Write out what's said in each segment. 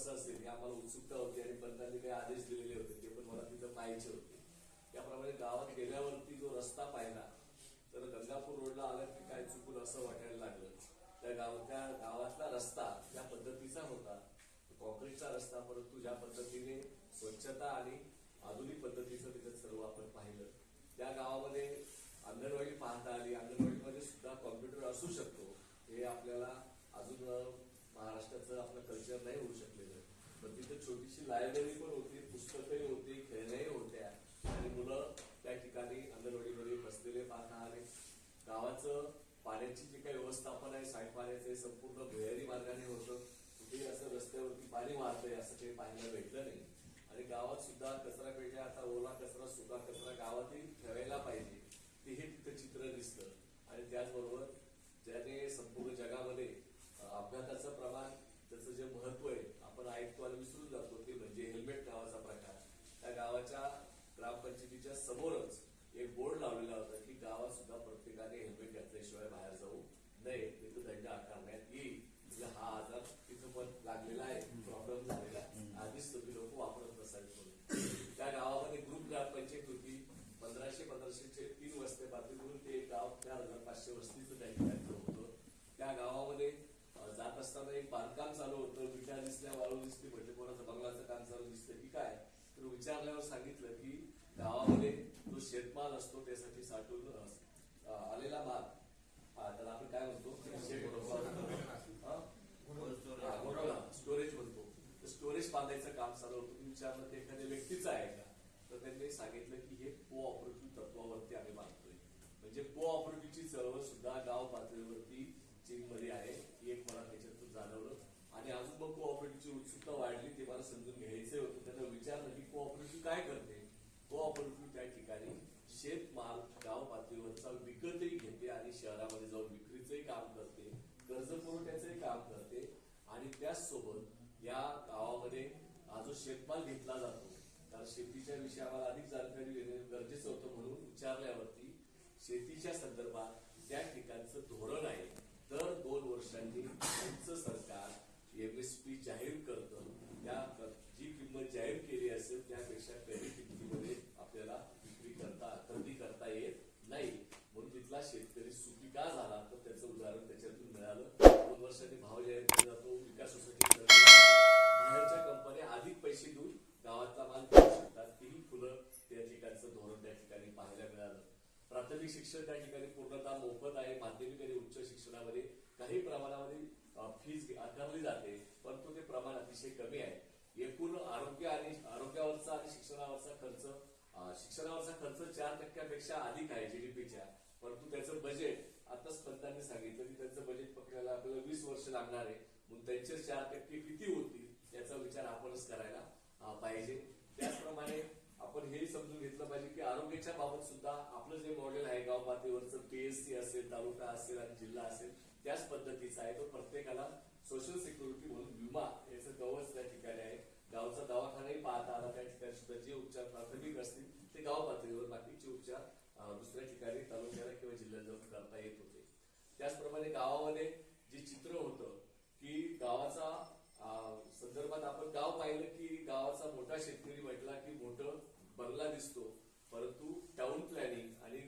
कसं असेल हे आम्हाला उत्सुकता होती आणि पंतांनी काही आदेश दिलेले होते ते पण मला तिथं पाहायचे होते. त्याप्रमाणे गावात गेल्यावरती जो रस्ता पाहिला तर गंगापूर रोडला आला की काय चुकून असं वाटायला लागलं. त्या गाव त्या गावातला रस्ता त्या पद्धतीचा होता कॉन्क्रीटचा रस्ता परंतु ज्या पद्धतीने स्वच्छता आणि आधुनिक पद्धतीचं तिथं सर्व आपण पाहिलं. त्या गावामध्ये अंगणवाडी पाहता आली. अंगणवाडीमध्ये सुद्धा कॉम्प्युटर असू शकतो. हे आपल्याला अजून महाराष्ट्राचं आपलं कल्चर नाही होऊ शकत. तिथे छोटीशी लायब्ररी पण होती. पुस्तकही होती खेळण्याही होत्या आणि मुलं त्या ठिकाणी अंगणवाडीमध्ये बसलेले पाहता आले गावाचं पाण्याची जी काही व्यवस्थापन आहे सांडपाण्याचं हे संपूर्ण भुयारी मार्गाने होतं कुठेही असं रस्त्यावरती पाणी वाहतंय असं काही पाहायला भेटलं नाही आणि गावात सुद्धा कचरा पेट्या आता ओला कचरा सुका कचरा गावातही ठेवायला पाहिजे ते हे तिथं चित्र दिसतं आणि त्याचबरोबर ज्याने संपूर्ण जगामध्ये अं, अपघाताचं प्रमाण त्याचं जे महत्त्व आहे आपण ऐकतो आणि विसरून जातो ते म्हणजे हेल्मेट नावाचा प्रकार त्या गावाच्या ग्रामपंचायतीच्या समोरच एक बोर्ड लावलेला होता की गावात सुद्धा प्रत्येकाने हेल्मेट घातल्याशिवाय बाहेर जाऊ नये तिथं दंड आकारण्यात येईल म्हणजे हा आजार तिथं पण लागलेला आहे प्रॉब्लेम झालेला आहे आधीच तुम्ही लोक वापरत नसावे म्हणून त्या गावामध्ये ग्रुप ग्रामपंचायत होती पंधराशे पंधराशेचे तीन वस्ते बाकी करून ते एक गाव चार हजार पाचशे वस्तीचं त्या ठिकाणी होतं त्या गावामध्ये अं, जात असताना एक बांधकाम चालू होतं विटा दिसल्या वाळू दिसली म्हणजे कोणाचं बंगलाचं काम चालू दिसतं की काय तर विचारल्यावर सांगितलं की गावामध्ये जो शेतमाल असतो त्यासाठी साठवून आलेला माल. हा, त्याला आपण काय म्हणतो? स्टोरेज म्हणतो. तर स्टोरेज बांधायचं काम चालू होतं. तुम्ही विचारलं ते एखाद्या व्यक्तीचं आहे का? तर त्यांनी सांगितलं की हे कोऑपरेटिव्ह तत्वावरती आम्ही बांधतोय. म्हणजे कोऑपरेटिव्हची चळवळ सुद्धा गाव पातळीवरती चीनमध्ये आहे ही एक मला त्याच्यातून जाणवलं आणि अजून मग कोऑपरेटिव्हची उत्सुकता वाढली ते मला समजून घ्यायचं होतं. त्यांना विचारलं की कोऑपरेटिव्ह काय करते? कोऑपरेटिव्ह त्या ठिकाणी शेतमाल गाव पातळीवरचा विकतही घेते आणि शहरामध्ये जाऊन विक्रीचंही काम करते कर्ज पुरवठ्याचंही काम करते आणि त्याचसोबत या गावामध्ये हा जो शेतमाल घेतला जातो तर शेतीच्या विषयावर अधिक जाणकारी देणे गरजेचं होतं म्हणून विचारल्यावरती शेतीच्या संदर्भात त्या ठिकाणचं धोरण आहे. दर दोन वर्षांनी त्यांचं सरकार एमएसपी जाहीर करतं. त्या जी किंमत जाहीर केली असेल त्यापेक्षा कमी किमतीमध्ये आपल्याला विक्री करता खरेदी करता येत नाही. म्हणून तिथला शेतकरी सुखी का झाला. तर त्याचं उदाहरण त्याच्यातून मिळालं. दोन वर्षांनी भाव जाहीर केला जातो विकास सोसायटी बाहेरच्या कंपन्या अधिक पैसे देऊन गावातला माल घेऊ शकतात. तीही फुलं त्या ठिकाणचं धोरण त्या ठिकाणी पाहायला मिळालं. प्राथमिक शिक्षण त्या ठिकाणी पूर्णतः मोफत आहे. माध्यमिक आणि उच्च शिक्षणामध्ये काही प्रमाणामध्ये फीज आकारली जाते परंतु ते प्रमाण अतिशय कमी आहे. एकूण आरोग्य आणि आरोग्यावरचा आणि शिक्षणावरचा खर्च शिक्षणावरचा खर्च चार टक्क्यापेक्षा अधिक आहे जीडीपीच्या परंतु त्याचं बजेट आताच पंतांनी सांगितलं की त्यांचं बजेट पकडायला आपल्याला वीस वर्ष लागणार आहे. म्हणून त्यांचे चार टक्के किती होतील याचा विचार आपणच करायला पाहिजे. त्याचप्रमाणे आपण हे समजून घेतलं पाहिजे की आरोग्याच्या बाबत सुद्धा आपलं जे मॉडेल आहे गाव पातळीवरचं पीएससी असेल तालुका असेल आणि जिल्हा असेल त्याच पद्धतीचा आहे. तो प्रत्येकाला सोशल सिक्युरिटी म्हणून विमा याचं कवच त्या ठिकाणी आहे गावचा दवाखानाही पाहता आला त्या ठिकाणी सुद्धा जे उपचार प्राथमिक असतील ते गाव पातळीवर बाकीचे उपचार दुसऱ्या ठिकाणी तालुक्याला किंवा जिल्ह्यात जाऊन करता येत होते. त्याचप्रमाणे गावामध्ये जे चित्र होतं की गावाचा संदर्भात आपण गाव पाहिलं की गावाचा मोठा शेतकरी म्हटला की मोठं बंगला दिसतो. परंतु टाउन प्लॅनिंग आणि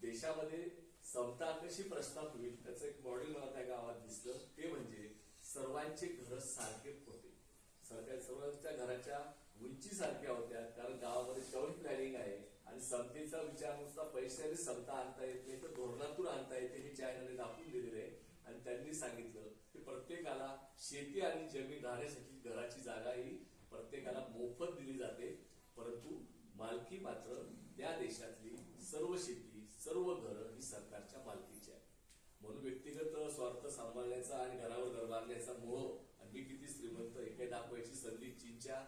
देशामध्ये समता कशी प्रस्ताव होईल त्याचं एक मॉडेल मला त्या गावात दिसलं. ते म्हणजे सर्वांचे घर सारखे होते. सरकार सर्वांच्या घराच्या उंचीसारख्या होत्या. कारण गावामध्ये टाउन प्लॅनिंग आहे. आणि समतेचा विचार नुसता पैशाने समता आणता येत नाही तर धोरणातून आणता येते हे चायनाने दाखवून दिलेले आहे. आणि त्यांनी सांगितलं की प्रत्येकाला शेती आणि जमीन राहण्यासाठी घराची जागा ही प्रत्येकाला मोफत दिली जाते. परंतु मालकी मात्र त्या देशातली सर्व शेती सर्व घरं ही सरकारच्या मालकीची आहे म्हणून व्यक्तिगत स्वार्थ सांभाळण्याचा आणि घरावर घर मोह आणि मी किती श्रीमंत हे दाखवायची संधी चीनच्या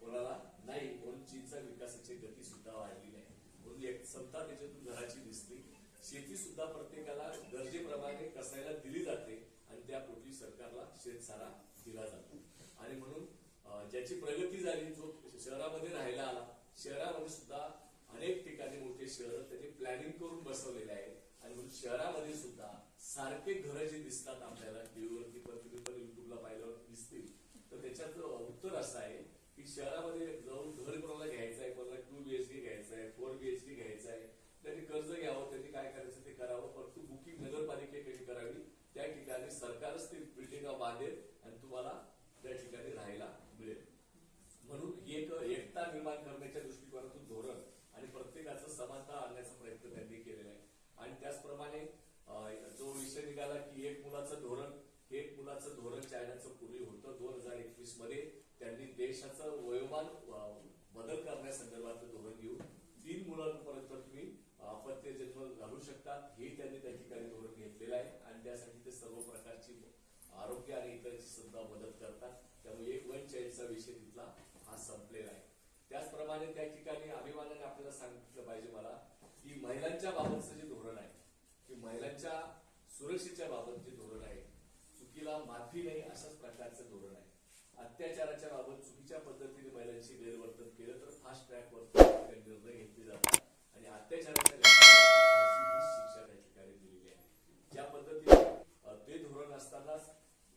कोणाला नाही म्हणून चीनचा विकासाची गती सुद्धा वाढली नाही. म्हणून एक समता त्याच्यातून घराची दिसली शेती सुद्धा प्रत्येकाला गरजेप्रमाणे कसायला दिली जाते आणि त्या पोटी सरकारला शेतसारा दिला जातो. आणि म्हणून ज्याची प्रगती झाली जो शहरामध्ये राहायला आला शहरामध्ये सुद्धा अनेक ठिकाणी मोठे शहर त्यांनी प्लॅनिंग करून बसवलेले आहे आणि म्हणून शहरामध्ये सुद्धा सारखे घरं जे दिसतात आपल्याला टीव्हीवरती पण तुम्ही पण युट्यूबला पाहिल्यावर दिसतील तर त्याच्या त्याच्यात उत्तर असं आहे की शहरामध्ये जाऊन घर कोणाला घ्यायचं आहे कोणाला टू बीएचके घ्यायचं आहे फोर बीएचके घ्यायचं आहे त्यांनी कर्ज घ्यावं त्यांनी काय करायचं ते करावं परंतु बुकिंग नगरपालिकेकडे करावी. त्या ठिकाणी सरकारच ते बिल्डिंग बांधेल आणि तुम्हाला त्या ठिकाणी राहायला मिळेल. म्हणून एक एकता निर्माण करण्याच्या दृष्टिकोनातून धोरण आणि प्रत्येकाचं समानता आणण्याचा प्रयत्न त्यांनी केलेला आहे. आणि त्याचप्रमाणे जो विषय निघाला की एक मुलाचं धोरण हे एक मुलाचं धोरण चायनाचं पूर्वी होतं. दोन हजार एकवीसमध्ये त्यांनी देशाचं वयोमान बदल करण्यासंदर्भात धोरण घेऊन तीन मुलांपर्यंत तुम्ही अपत्य जन्म घालू शकता. हे त्यांनी त्या ठिकाणी धोरण घेतलेलं आहे आणि त्यासाठी ते सर्व प्रकारची आरोग्य आणि इतरांची सुद्धा मदत करतात. त्यामुळे एक वन चाईल्डचा विषय तिथला हा संपलेला आहे. त्याचप्रमाणे त्या ठिकाणी अभिमानाने आपल्याला सांगितलं पाहिजे मला की महिलांच्या बाबतचं जे धोरण आहे की महिलांच्या सुरक्षेच्या बाबत जे धोरण आहे चुकीला माफी नाही अशाच प्रकारचं अत्याचाराच्या बाबत चुकीच्या पद्धतीने महिलांशी गैरवर्तन केलं तर फास्ट ट्रॅक वर निर्णय घेतले जातात. आणि अत्याचाराच्या शिक्षा त्या ठिकाणी दिलेली आहे. ज्या पद्धतीने ते धोरण असतानाच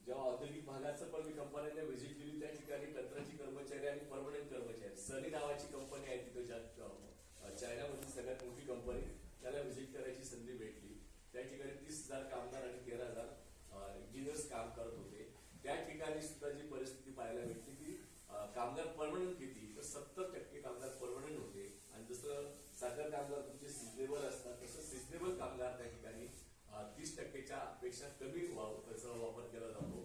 जेव्हा औद्योगिक भागाचं पण मी कंपन्यांना व्हिजिट दिली त्या ठिकाणी तंत्राची कर्मचारी आणि परमनंट कर्मचारी सनी नावाची कंपनी आहे तिथं ज्यात चायनामधली सगळ्यात मोठी कंपनी त्याला व्हिजिट करायची संधी भेटली. त्या ठिकाणी तीस हजार कामगार आणि तेरा हजार इंजिनियर्स काम करत होते. त्या ठिकाणी सुद्धा जे पाहायला मिळते की कामगार परमनंट किती? तर सत्तर टक्के कामगार परमनंट होते. आणि जसं साखर कामगार तुमचे सिजनेबल असतात तसं सिजनेबल कामगार त्या ठिकाणी तीस टक्केच्या पेक्षा कमी त्याचा वापर केला जातो.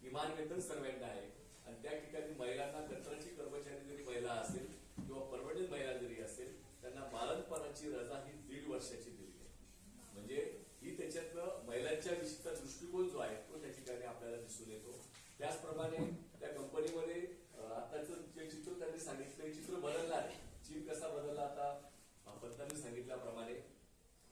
किमान वेतन सर्वांना आहे. आणि त्या ठिकाणी महिलांना कंत्राटी कर्मचारी जरी महिला असेल किंवा परमनंट महिला जरी असेल त्यांना बालनपणाची रजा ही दीड वर्षाची दिली आहे. म्हणजे ही त्याच्यातलं महिलांच्या विषयीचा दृष्टिकोन जो आहे तो त्या ठिकाणी आपल्याला दिसून येतो. त्याचप्रमाणे त्या कंपनीमध्ये आताच जे चित्र त्यांनी सांगितलं हे चित्र बदललं आहे चीन कसा बदलला आता आपण त्यांनी सांगितल्याप्रमाणे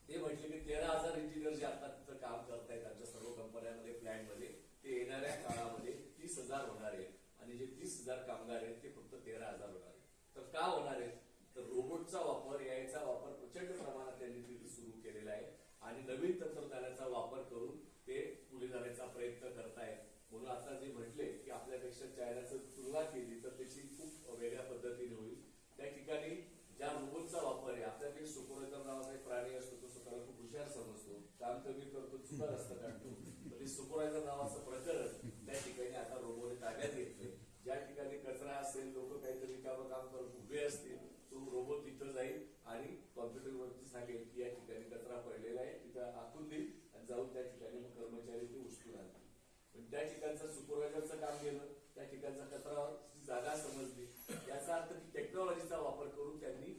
ते म्हटले की तेरा हजार इंजिनियर जे आता तिथं काम करतायत आमच्या सर्व कंपन्यांमध्ये प्लॅनमध्ये ते येणाऱ्या काळामध्ये तीस हजार होणार आहेत आणि जे तीस हजार कामगार आहेत ते फक्त तेरा हजार होणार आहेत तर का होणार आहेत तर रोबोटचा वापर याचा वापर प्रचंड प्रमाणात त्यांनी तिथे सुरू केलेला आहे आणि नवीन तंत्रज्ञानाचा वापर करून ते पुढे जाण्याचा प्रयत्न करतायत. म्हणून आता जे म्हटले की आपल्यापेक्षा चायनाचं तुलना केली तर त्याची खूप वेगळ्या पद्धतीने होईल. त्या ठिकाणी ज्या रोबोटचा वापर आहे आपल्याकडे सुपरवायझर नावाचा एक प्राणी असतो तो स्वतःला खूप हुशार समजतो. काम कमी करतो चुका रस्ता काढतो म्हणजे ते नावाचं प्रकरण त्या ठिकाणी आता रोबोने ताब्यात घेतले ज्या ठिकाणी कचरा असेल लोक काहीतरी काम काम करत उभे असतील तो रोबोट तिथं जाईल आणि कॉम्प्युटरवरती सांगेल की या ठिकाणी कचरा पडलेला आहे. आखून देईल आणि जाऊन त्या ठिकाणी मग कर्मचारी ते उचलून आणतील. पण त्या ठिकाणचं सुपरवायझरचं काम केलं त्या ठिकाणचा कचरा जागा समजली. याचा अर्थ ती टेक्नॉलॉजीचा वापर करून त्यांनी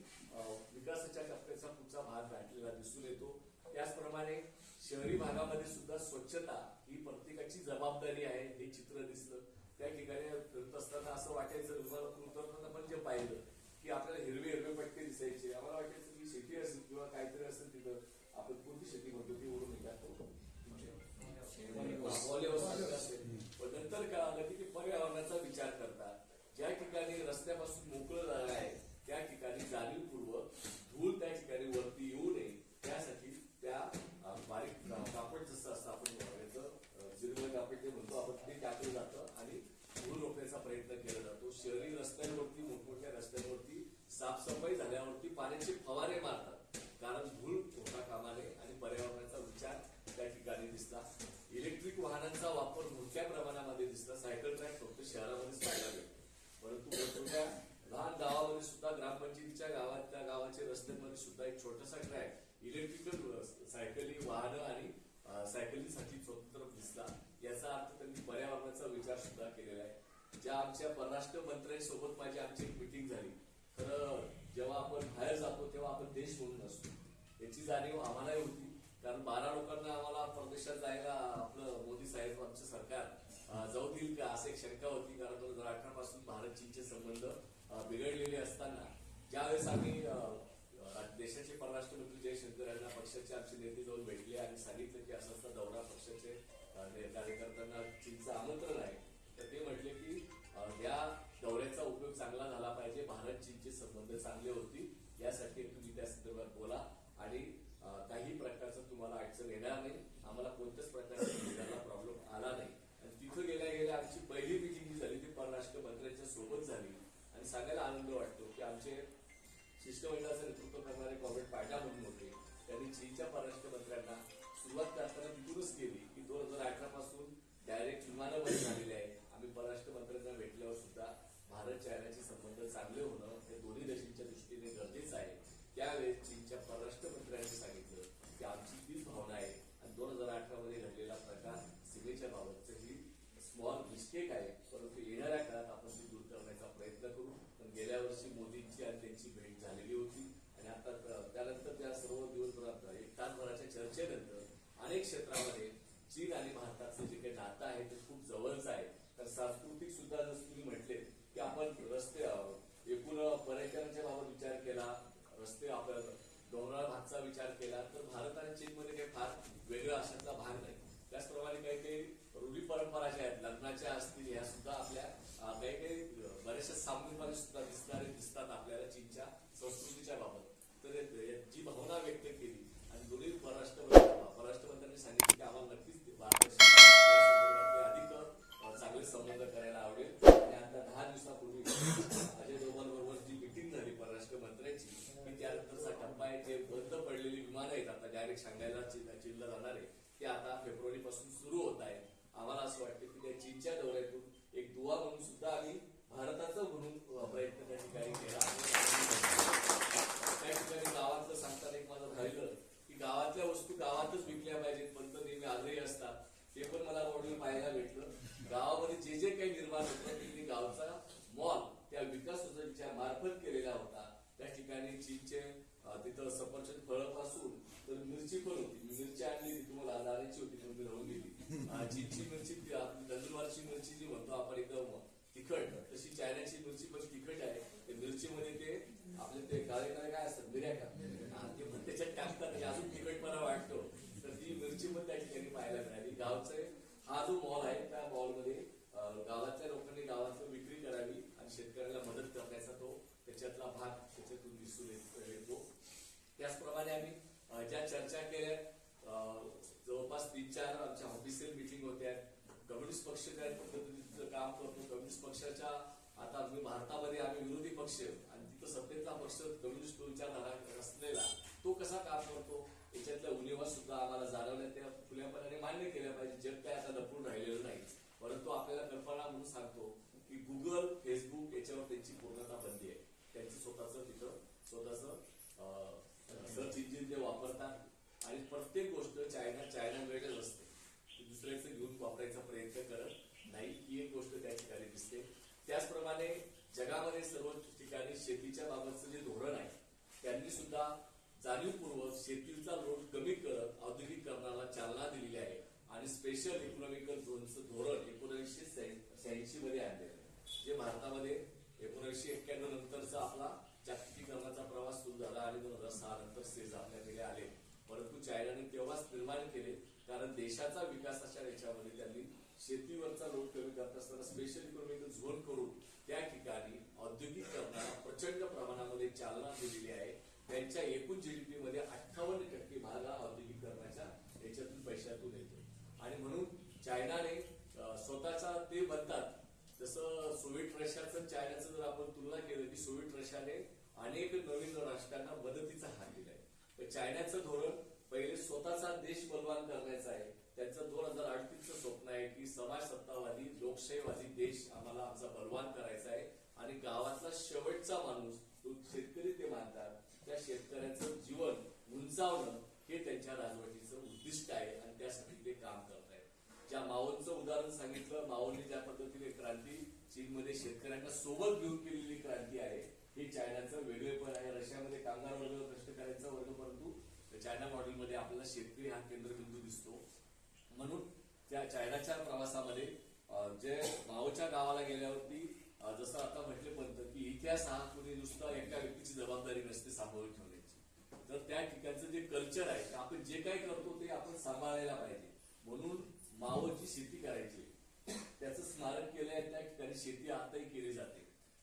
विकासाच्या टप्प्याचा पुढचा भाग गाठलेला दिसून येतो. त्याचप्रमाणे शहरी भागामध्ये सुद्धा स्वच्छता ही प्रत्येकाची जबाबदारी आहे हे चित्र दिसलं. त्या ठिकाणी फिरत असताना असं वाटायचं विमानातून उतरताना पण जे पाहिलं की आपल्याला हिरवे हिरवे पट्टे दिसायचे. आम्हाला वाटायचं की शेती असेल किंवा काहीतरी असेल तिथं आपण कोणती शेती म्हणतो ती ओढून असेल. पण नंतर काय आलं की ते पर्यावरणाचा विचार करतात. ज्या ठिकाणी रस्त्यापासून मोकळं झालं आहे त्या ठिकाणी जाणीवपूर्वक धूळ त्या ठिकाणी वरती येऊ नये त्यासाठी त्या अं, बारीक का- कापड जसं असतं आपण याचं अं, जिरवं कापड ते म्हणतो आपण ते टाकलं जातं आणि धूळ रोखण्याचा प्रयत्न केला जातो शहरी रस्त्यांवरती मोठमोठ्या रस्त्यांवरती साफसफाई झाल्यावरती पाण्याचे फवारे मारतात कारण धूळ होता कामा नये आणि पर्यावरणाचा विचार त्या ठिकाणी दिसला इलेक्ट्रिक वाहनांचा वापर मोठ्या प्रमाणामध्ये दिसला सायकल ट्रॅक फक्त शहरामध्येच पाहायला मिळतो परंतु मोठमोठ्या लहान गावामध्ये सुद्धा ग्रामपंचायतीच्या गावात त्या गावाच्या रस्त्यांमध्ये सुद्धा एक छोटासा ट्रॅक इलेक्ट्रिकल सायकली वाहनं आणि अं, सायकलीसाठी स्वतंत्र दिसला याचा अर्थ त्यांनी पर्यावरणाचा विचार सुद्धा केलेला आहे ज्या आमच्या परराष्ट्र मंत्र्यांसोबत माझी आमची एक मिटिंग झाली. तर जेव्हा आपण बाहेर जातो तेव्हा आपण देश म्हणून असतो. याची जाणीव आम्हालाही होती. कारण बारा लोकांना आम्हाला परदेशात जायला आपलं मोदी साहेब आमचं सरकार जाऊ देईल का? असं एक शंका होती. कारण दोन हजार अठरा पासून भारत चीनचे संबंध बिघडलेले असताना ज्यावेळेस आम्ही देशाचे परराष्ट्र मंत्री जयशंकर यांना पक्षाचे आमचे नेते जाऊन भेटले आणि सांगितलं की असा दौरा पक्षाचे कार्यकर्त्यांना चीनचं आमंत्रण आहे. आम्हाला कोणत्याच प्रकारचा प्रॉब्लेम आला नाही. आणि तिथं गेल्या गेल्या आमची पहिली मिटिंग जी झाली ती परराष्ट्र मंत्र्यांच्या सोबत झाली. आणि सांगायला आनंद वाटतो की आमचे शिष्टमंडळाचं नेतृत्व करणारे कॉम्रेड पाटा म्हणून होते. त्यांनी चीनच्या परराष्ट्र मंत्र्यांना सुरुवात करताना तिथूनच केली की दोन हजार अठरा पासून डायरेक्ट विमानामध्ये झालेले आहे. आम्ही परराष्ट्र मंत्र्यांना भेटल्यावर सुद्धा भारत चायना संबंध चांगले होणं हे दोन्ही देशांच्या दृष्टीने गरजेचं आहे त्यावेळेस चीनच्या परराष्ट्र मंत्र्यांनी सांगितलं की आमची तीच भावना आहे आणि दोन हजार अठरा मध्ये घडलेला प्रकार सीमेच्या बाबतचं ही स्मॉल मिस्टेक आहे. परंतु येणाऱ्या काळात आपण ती दूर करण्याचा प्रयत्न करू. पण गेल्या वर्षी मोदींची आणि त्यांची भेट झालेली होती. आणि आता त्यानंतर त्या सर्व दिवसभरात एक तासभराच्या चर्चेनंतर अनेक क्षेत्रामध्ये चीन आणि भारताचं जे काही नातं आहे ते खूप जवळचं आहे तर सांस्कृतिक सुद्धा जसं तुम्ही म्हटले की आपण रस्ते अं, एकूण पर्यटनाच्या बाबत विचार केला रस्ते आपण डोंगराळ भागचा विचार केला तर भारत आणि चीनमध्ये काही फार वेगळा अशातला भाग नाही त्याचप्रमाणे काही काही रूढी परंपरा ज्या आहेत लग्नाच्या असतील ह्या सुद्धा आपल्या अं, काही काही अं, बऱ्याचशा साम्यपणे सुद्धा दिसणारे दिसतात आपल्याला चीनच्या संस्कृतीच्या बाबत तर हे- हे- जी भावना व्यक्त केली आणि दोन्ही परराष्ट्र परराष्ट्र मंत्र्यांनी सांगितलं की आम्हाला नक्कीच ते भारताशी या संदर्भातले अधिक अं, चांगले संबंध करायला आवडेल आणि आता दहा दिवसापूर्वी अजय डोभाल बरोबर जी मिटिंग झाली परराष्ट्र मंत्र्यांची की त्यानंतरचा टप्पा आहे जे बंद पडलेली विमानं आहेत आता डायरेक्ट सांगायला चीनला जाणारे ते आता फेब्रुवारी पासून सुरू होत आहे आम्हाला असं वाटतं की त्या चीनच्या दौऱ्यातून एक दुवा म्हणून सुद्धा आम्ही भारताचं म्हणून अं, प्रयत्न त्या ठिकाणी केला त्या ठिकाणी गावातलं सांगताना एक माझं राहिलं की गावातल्या वस्तू गावातच विकल्या पाहिजेत पंत नेहमी आग्रही असतात ते पण मला रोडला पाहायला भेटलं गावामध्ये जे जे काही निर्माण होतं तिथे गावचा मॉल त्या विकास सोसायटीच्या मार्फत केलेला होता त्या ठिकाणी चीनचे अं, तिथं सफरचंद फळं पासून तर मिरची पण होती मी मिरची आणली ती तुम्हाला नारायची होती पण मी राहून गेली अं, चीनची मिरची ती आपली नंदुरबारची मिरची जी म्हणतो आपण एकदम तिखट अशी मिरची पण तिखट आहे. त्या मिरचीमध्ये ते आपले ते काळे काळे काय असतात मिऱ्या का? ते पण त्याच्यात टाकतात. म्हणजे अजून तिखटपणा वाटतो. तर ती मिरची पण त्या ठिकाणी पाहायला मिळाली. गावचे हा जो मॉल आहे त्या मॉलमध्ये गावातल्या लोकांनी गावातलं विक्री करावी आणि शेतकऱ्याला मदत करण्याचा तो त्याच्यातला भाग त्याच्यातून दिसून येत- येतो. त्याचप्रमाणे आम्ही ज्या चर्चा केल्या जवळपास तीन चार आमच्या ऑफिशियल मिटिंग होत्या. कम्युनिस्ट पक्ष त्या पद्धतीचं काम करतो. कम्युनिस्ट पक्षाच्या आता भारतामध्ये आम्ही विरोधी पक्ष आणि तिथं सत्तेतला पक्ष कम्युनिस्ट विचारधारा असलेला तो कसा काम करतो? याच्यातल्या उणिवा सुद्धा आम्हाला जाणवल्या त्या खुल्यापणाने मान्य केल्या पाहिजे. जग काय आता लपून राहिलेलं नाही. परंतु आपल्याला कल्पना म्हणून सांगतो की गुगल फेसबुक याच्यावर त्यांची पूर्णता बंदी आहे. त्यांचं स्वतःच तिथं स्वतःच सर्च इंजिन ते वापरतात आणि प्रत्येक गोष्ट चायना चायना वेगळंच असते ती दुसऱ्याचं घेऊन वापरायचा प्रयत्न करत नाही ही एक गोष्ट त्या ठिकाणी दिसते त्याचप्रमाणे जगामध्ये सर्व ठिकाणी शेतीच्या बाबतचं जे धोरण आहे त्यांनी सुद्धा जाणीवपूर्वक शेतीचा लोट कमी करत औद्योगिकरणाला चालना दिलेली आहे आणि स्पेशल इकॉनॉमिकल झोनचं धोरण एकोणीसशे शहाऐंशी मध्ये आणलेलं आहे. जे भारतामध्ये एकोणीसशे एक्क्याण्णव नंतरचा आपला जागतिकीकरणाचा प्रवास सुरू झाला आणि दोन हजार सहा नंतर सेज आपल्याकडे आले. परंतु चायनाने तेव्हाच निर्माण केले कारण देशाचा विकासाच्या याच्यामध्ये त्यांनी शेतीवरचा लोड कमी करत असताना स्पेशल इकॉनॉमिकल झोन करून त्या ठिकाणी औद्योगिकरणाला प्रचंड प्रमाणामध्ये चालना दिलेली आहे. त्यांच्या एकूण जीडीपी मध्ये अठ्ठावन्न टक्के भाग हा औद्योगिकरणाच्या याच्यातून पैशातून येतो आणि म्हणून चायनाने स्वतःचा ते बनतात. जसं सोव्हिएट रशियाचं चायनाचं जर आपण तुलना केलं की सोव्हिएट रशियाने अनेक नवीन राष्ट्रांना मदतीचा हात दिलाय. तर चायनाचं धोरण पहिले स्वतःचा देश बलवान करण्याचं आहे. त्यांचं दोन हजार अडतीसचं स्वप्न आहे की समाज सत्तावादी लोकशाहीवादी देश आम्हाला आमचा बलवान करायचा आहे. आणि गावातला शेवटचा माणूस तो शेतकरी ते मानतात त्या शेतकऱ्याचं जीवन उंचावणं हे त्यांच्या राजवटीचं उद्दिष्ट आहे आणि त्यासाठी ते काम करत आहेत ज्या माओंचं उदाहरण सांगितलं माओंनी ज्या पद्धतीने क्रांती चीनमध्ये शेतकऱ्यांना सोबत घेऊन केलेली क्रांती आहे हे चायनाचं वेगळेपण आहे. रशियामध्ये कामगार वर्ग कष्टकऱ्यांचा वर्ग परंतु चायना मॉडेलमध्ये आपल्याला शेतकरी हा केंद्रबिंदू दिसतो. म्हणून त्या चायनाच्या प्रवासामध्ये जे माओच्या गावाला गेल्यावरती जसं आता म्हटले पंत की इतिहास हा कुणी नुसता एका व्यक्तीची जबाबदारी नसते सांभाळून ठेवण्याची. तर त्या ठिकाणचं जे कल्चर आहे आपण जे काही करतो ते आपण सांभाळायला पाहिजे. म्हणून माओची शेती करायची. त्याचं स्मारक केलंय त्या ठिकाणी शेती आताही केली जाते.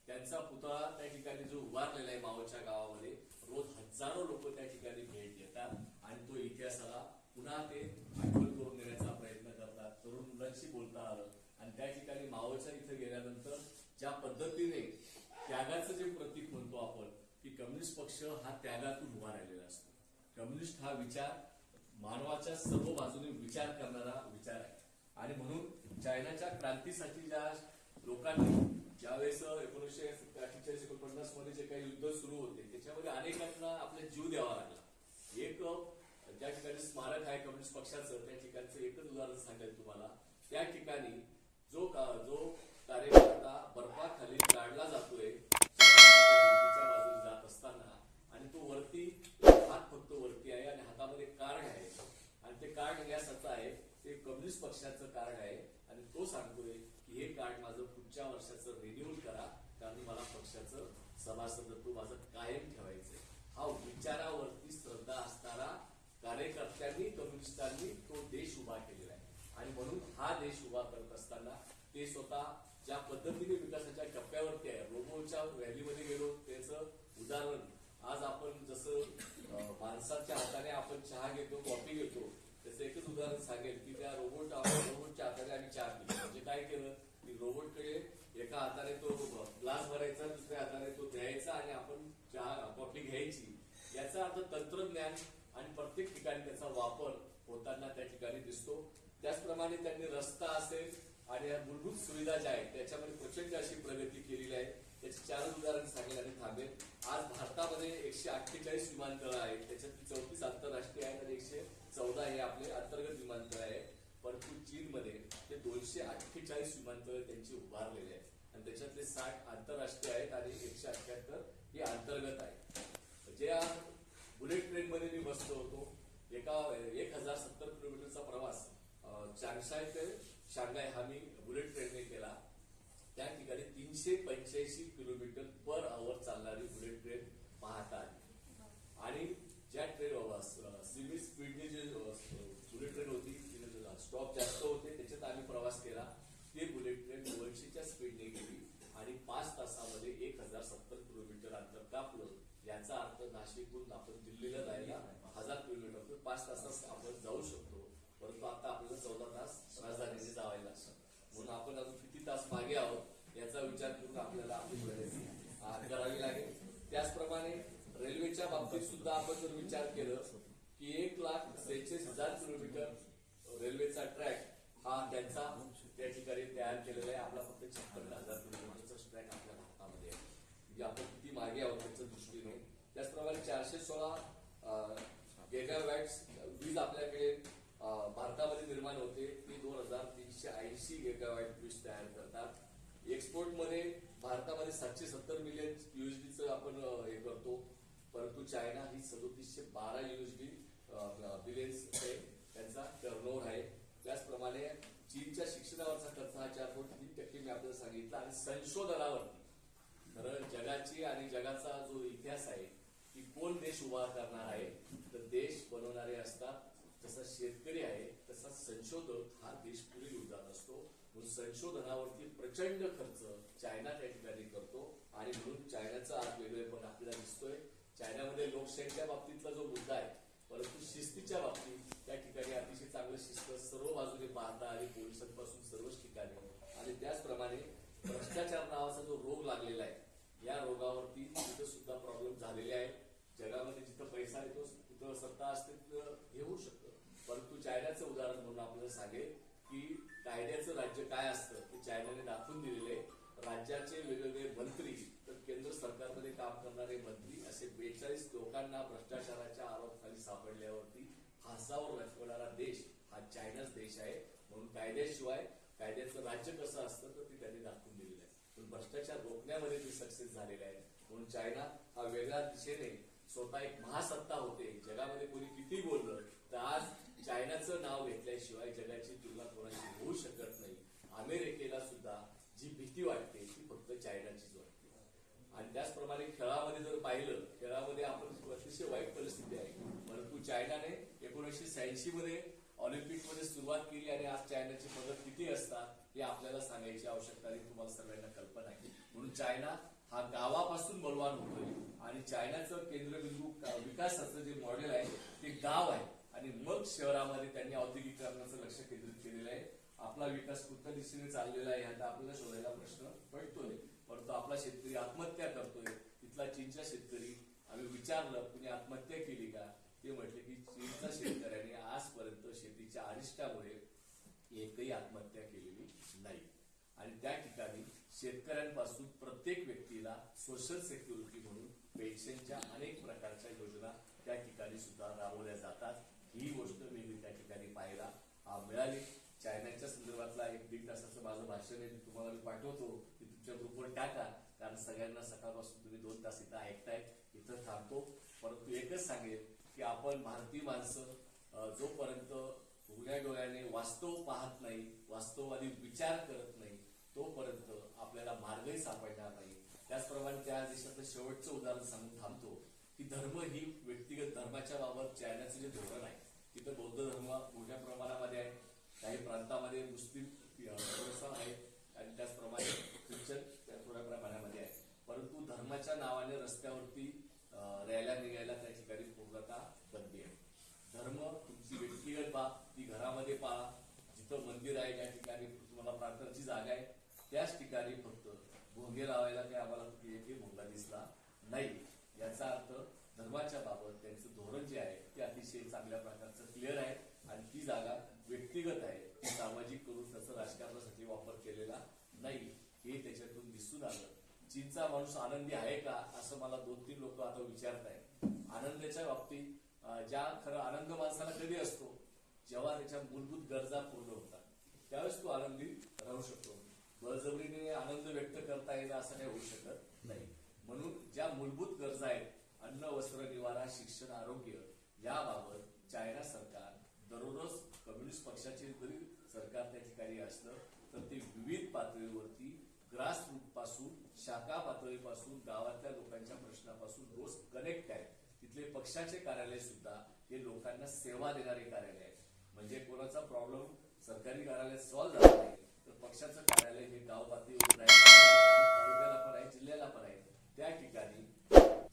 त्यांचा पुतळा त्या ठिकाणी जो उभारलेला आहे मावच्या गावामध्ये रोज हजारो लोक त्या ठिकाणी भेट देतात आणि तो इतिहासाला पुन्हा ते आठवण करून देण्याचा प्रयत्न करतात त्यांच्याशी बोलता आलं. आणि त्या ठिकाणी मावळच्या इथं गेल्यानंतर ज्या पद्धतीने त्यागाचं जे प्रतीक म्हणतो आपण की कम्युनिस्ट पक्ष हा त्यागातून उभा राहिलेला असतो. कम्युनिस्ट हा विचार मानवाच्या सर्व बाजूने विचार करणारा विचार आहे. आणि म्हणून चायनाच्या क्रांतीसाठी ज्या लोकांनी ज्यावेळेस एकोणीसशे अठ्ठेचाळीस एकोणपन्नासमध्ये जे काही युद्ध सुरू होते त्याच्यामध्ये अनेकांना आपला जीव द्यावा लागला. एक ज्या ठिकाणी स्मारक आहे कम्युनिस्ट पक्षाचं त्या ठिकाणचं एकच उदाहरण सांगेल तुम्हाला. त्या ठिकाणी जो का जो कार्यकर्ता बर्फाखाली गाडला जातोय बाजूने जात असताना आणि तो वरती हात फक्त वरती आहे आणि हातामध्ये कार्ड आहे. आणि ते कार्ड यासाठी आहे ते कम्युनिस्ट पक्षाचं कार्ड आहे. आणि तो सांगतोय की हे कार्ड माझं पुढच्या वर्षाचं रिन्यूल करा कारण मला पक्षाचं सभासदत्व माझं कायम ठेवायचंय. हा विचारावरती श्रद्धा असणारा कार्यकर्त्यांनी कम्युनिस्टांनी तो देश उभा केलेला आहे आणि म्हणून हा देश उभा करत असताना ते स्वतः ज्या पद्धतीने विकासाच्या टप्प्यावरती आहे रोबोच्या व्हॅलीमध्ये गेलो त्याचं उदाहरण आज आपण जसं माणसाच्या हाताने आपण चहा घेतो कॉफी घेतो त्याचं एकच उदाहरण सांगेल की त्या रोबोट रोबोटच्या हाताने आम्ही चहा पितो. म्हणजे काय केलं? की रोबोटकडे एका हाताने तो ग्लास भरायचा दुसऱ्या हाताने तो द्यायचा आणि आपण चहा कॉफी घ्यायची. याचा अर्थ तंत्रज्ञान आणि प्रत्येक ठिकाणी त्याचा वापर होताना त्या ठिकाणी दिसतो. त्याचप्रमाणे त्यांनी रस्ता असेल आणि या मूलभूत सुविधा ज्या आहेत त्याच्यामध्ये प्रचंड अशी प्रगती केलेली आहे. त्याचे चारच उदाहरण सांगेल आणि थांबेल आज भारतामध्ये एकशे अठ्ठेचाळीस विमानतळ आहेत. त्याच्यात चौतीस आंतरराष्ट्रीय आहेत आणि एकशे चौदा हे आपले अंतर्गत विमानतळ आहे परंतु चीनमध्ये ते दोनशे अठ्ठेचाळीस विमानतळ त्यांची उभारलेले आहेत. आणि त्याच्यातले साठ आंतरराष्ट्रीय आहेत आणि एकशे अठ्ठ्याहत्तर हे अंतर्गत आहेत. ज्या बुलेट ट्रेनमध्ये मी बसलो होतो एका एक हजार सत्तर किलोमीटरचा प्रवास चांगसाय ते शांघाय हा मी बुलेट ट्रेनने केला. त्या ठिकाणी तीनशे पंच्याऐंशी किलोमीटर पर आवर चालणारी बुलेट ट्रेन पाहतात आणि ज्या ट्रेन सिमी स्पीडने जे बुलेट ट्रेन होती तिने स्टॉप जास्त होते त्याच्यात आम्ही प्रवास केला. ते बुलेट ट्रेन दोनशेच्या स्पीडने गेली आणि पाच तासामध्ये एक हजार सत्तर किलोमीटर अंतर कापलं. याचा अर्थ नाशिकहून आपण दिल्लीला जायला हजार किलोमीटर पाच तासात आपण जाऊ शकतो. चौदा तास राजधानीचे जावायला लागतं म्हणून आपण अजून किती तास मागे आहोत याचा विचार करून आपल्याला आपली करावी लागेल. त्याचप्रमाणे रेल्वेच्या बाबतीत सुद्धा आपण जर विचार केलं की एक लाख सेहेचाळीस हजार किलोमीटर रेल्वेचा ट्रॅक हा त्यांचा त्या ठिकाणी तयार केलेला आहे. आपला फक्त छप्पन्न हजार किलोमीटरचा ट्रॅक आपल्या भारतामध्ये आहे. म्हणजे आपण किती मागे आहोत त्याच्या दृष्टीने? त्याचप्रमाणे चारशे सोळा गेगावॅट्स वीज आपल्याकडे भारतामध्ये निर्माण होते. ती दोन हजार तीनशे ऐंशी गेगावॅट वीज तयार करतात. एक्सपोर्टमध्ये भारतामध्ये सातशे सत्तर मिलियन युएसडीचं आपण हे करतो. परंतु चायना ही सदोतीसशे बारा युएसडी बिलियन्स त्यांचा टर्नओव्हर आहे. त्याचप्रमाणे चीनच्या शिक्षणावरचा खर्च हा चार पॉईंट तीन टक्के मी आपल्याला सांगितलं आणि संशोधनावरती खरं जगाची आणि जगाचा जो इतिहास आहे की कोण देश उभा करणार आहे तर देश बनवणारे असतात शेतकरी आहे तसा संशोधक हा देश पुढे येऊन जात असतो. म्हणून संशोधनावरती प्रचंड खर्च चायना त्या ठिकाणी करतो. आणि म्हणून चायनाचा आज वेगळेपण आपल्याला दिसतोय. चायनामध्ये लोकशाहीच्या बाबतीतला जो मुद्दा आहे परंतु शिस्तीच्या बाबतीत त्या ठिकाणी अतिशय चांगलं शिस्त सर्व बाजूने पाहता आणि पोलिसांपासून सर्वच ठिकाणी. आणि त्याचप्रमाणे भ्रष्टाचार नावाचा जो रोग लागलेला आहे या रोगावरती तिथं सुद्धा प्रॉब्लेम झालेले आहेत जगामध्ये जिथं पैसा येतो तिथं सत्ता असते तिथं हे होऊ शकतं परंतु चायनाचं उदाहरण म्हणून आपल्याला सांगेल की कायद्याचं राज्य काय असतं ते चायनाने दाखवून दिलेले राज्याचे वेगवेगळे मंत्री तर केंद्र सरकारमध्ये काम करणारे मंत्री असे बेचाळीस लोकांना भ्रष्टाचाराच्या आरोपाखाली सापडल्यावरती फासावर लटकवणारा देश हा चायनाच देश आहे. म्हणून कायद्याशिवाय कायद्याचं राज्य कसं असतं तर ते त्यांनी दाखवून दिलेलं आहे. पण भ्रष्टाचार रोखण्यामध्ये ते सक्सेस झालेले आहे म्हणून चायना हा वेगळ्या दिशेने स्वतः एक महासत्ता होते. जगामध्ये कोणी किती बोललं तर आज चायनाचं नाव घेतल्याशिवाय जगाची तुलना कोणाशी होऊ शकत नाही. अमेरिकेला सुद्धा जी भीती वाटते ती फक्त चायनाचीच वाटते. आणि त्याचप्रमाणे खेळामध्ये जर पाहिलं खेळामध्ये आपण अतिशय वाईट परिस्थिती आहे. परंतु चायनाने एकोणीसशे शहाऐंशी मध्ये ऑलिम्पिकमध्ये सुरुवात केली आणि आज चायनाची पदक किती असतात हे आपल्याला सांगायची आवश्यकता नाही. तुम्हाला सगळ्यांना कल्पना आहे. म्हणून चायना हा गावापासून बलवान होतोय. आणि चायनाचं केंद्रबिंदू विकासाचं जे मॉडेल आहे ते गाव आहे. आणि मग शहरामध्ये त्यांनी औद्योगिकरणाचं लक्ष केंद्रित केलेलं आहे. आपला विकास कुठल्या दिशेने चाललेला आहे आता आपल्याला शोधायला प्रश्न पडतोय. परंतु आपला शेतकरी आत्महत्या करतोय. तिथला चीनचा शेतकरी आम्ही विचारलं कुणी आत्महत्या केली का? ते म्हटले की चीनच्या शेतकऱ्याने आजपर्यंत शेतीच्या अरिष्टामुळे एकही आत्महत्या केलेली नाही. आणि त्या ठिकाणी शेतकऱ्यांपासून प्रत्येक व्यक्तीला सोशल सेक्युरिटी म्हणून पेन्शनच्या अनेक प्रकारच्या योजना त्या ठिकाणी सुद्धा राबवल्या जातात. ही गोष्ट मी त्या ठिकाणी पाहायला मिळाली. चायनाच्या संदर्भातला एक दीड तासाचं माझं भाषण आहे तुम्हाला मी पाठवतो. की तुमच्या ग्रुपवर टाका कारण सगळ्यांना सकाळपासून तुम्ही दोन तास इथं ऐकताय इथं थांबतो. परंतु एकच सांगेल की आपण भारतीय माणसं जोपर्यंत उघड्या डोळ्याने वास्तव पाहत नाही वास्तववादी विचार करत नाही तोपर्यंत आपल्याला मार्गही सापडणार नाही. त्याचप्रमाणे त्या देशाचं शेवटचं उदाहरण सांगून थांबतो की धर्म ही व्यक्तिगत धर्माच्या बाबत चायनाचं जे धोरण इथं बौद्ध धर्म मोठ्या प्रमाणामध्ये आहे. काही प्रांतामध्ये मुस्लिम अं, आहे आणि त्याचप्रमाणे ख्रिश्चन त्या थोड्या प्रमाणामध्ये आहे परंतु धर्माच्या नावाने रस्त्यावरती रॅल्या निघायला त्या ठिकाणी पूर्णतः बंदी आहे. धर्म तुमची व्यक्तिगत बाब ती घरामध्ये पाळा. जिथं मंदिर आहे त्या ठिकाणी तुम्हाला प्रार्थनाची जागा आहे. त्याच ठिकाणी फक्त भोंगे लावायला काही आम्हाला कुठे भोंगा दिसला नाही. याचा अर्थ धर्माच्या बाबत त्यांचं धोरण जे आहे ते अतिशय चांगल्या क्लिअर आहे आणि ती जागा व्यक्तिगत आहे. सामाजिक करून त्याचा राजकारणासाठी वापर केलेला नाही. हे त्याच्यातून दिसून आलं. चीनचा माणूस आनंदी आहे का असं मला दोन तीन लोक आता विचारत आहेत. आनंदाच्या बाबतीत ज्या खरं आनंद माणसाला कधी असतो जेव्हा त्याच्या मूलभूत गरजा पूर्ण होतात. त्यावेळेस तो आनंदी राहू शकतो. बळजबरीने आनंद व्यक्त करता येणं असं काही होऊ शकत नाही. म्हणून ज्या मूलभूत गरजा आहेत अन्न वस्त्र निवारा शिक्षण आरोग्य याबाबत चायना सरकार दररोज कम्युनिस्ट पक्षाचे जरी सरकार त्या ठिकाणी असलं तर ते विविध पातळीवरती ग्रास रूटपासून शाखा पातळीपासून गावातल्या लोकांच्या प्रश्नापासून रोज कनेक्ट आहे तिथले पक्षाचे कार्यालय सुद्धा हे लोकांना सेवा देणारे कार्यालय आहे म्हणजे कोणाचा प्रॉब्लेम सरकारी कार्यालय सॉल्व्ह झाला नाही तर पक्षाचं कार्यालय हे गाव पातळीवर आहे तालुक्याला पण आहे जिल्ह्याला पण आहे. त्या ठिकाणी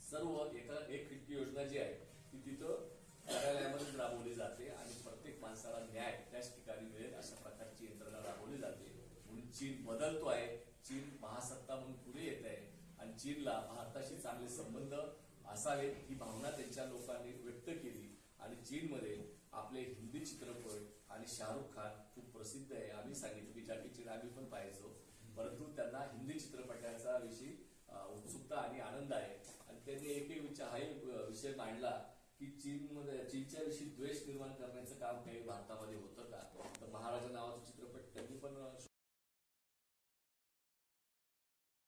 सर्व एका एक खिडकी योजना जी आहे ती तिथं कार्यालयामध्येच राबवली जाते आणि प्रत्येक माणसाला न्याय त्याच ठिकाणी मिळेल अशा प्रकारची यंत्रणा राबवली जाते म्हणून चीन बदलतो आहे चीन महासत्ता म्हणून पुढे येत आहे आणि चीनला भारताशी चांगले संबंध असावेत ही भावना त्यांच्या लोकांनी व्यक्त केली. आणि चीनमध्ये आपले हिंदी चित्रपट आणि शाहरुख खान खूप प्रसिद्ध आहे. आम्ही सांगितलं की जॅकी चीन आम्ही पण पाहायचो. परंतु त्यांना हिंदी चित्रपटाचा विषयी उत्सुकता आणि आनंद आहे. आणि त्यांनी एकही विचार हा एक विषय मांडला की चीनमध्ये चीनच्या विषयी द्वेष निर्माण करण्याचं काम काही भारतामध्ये होत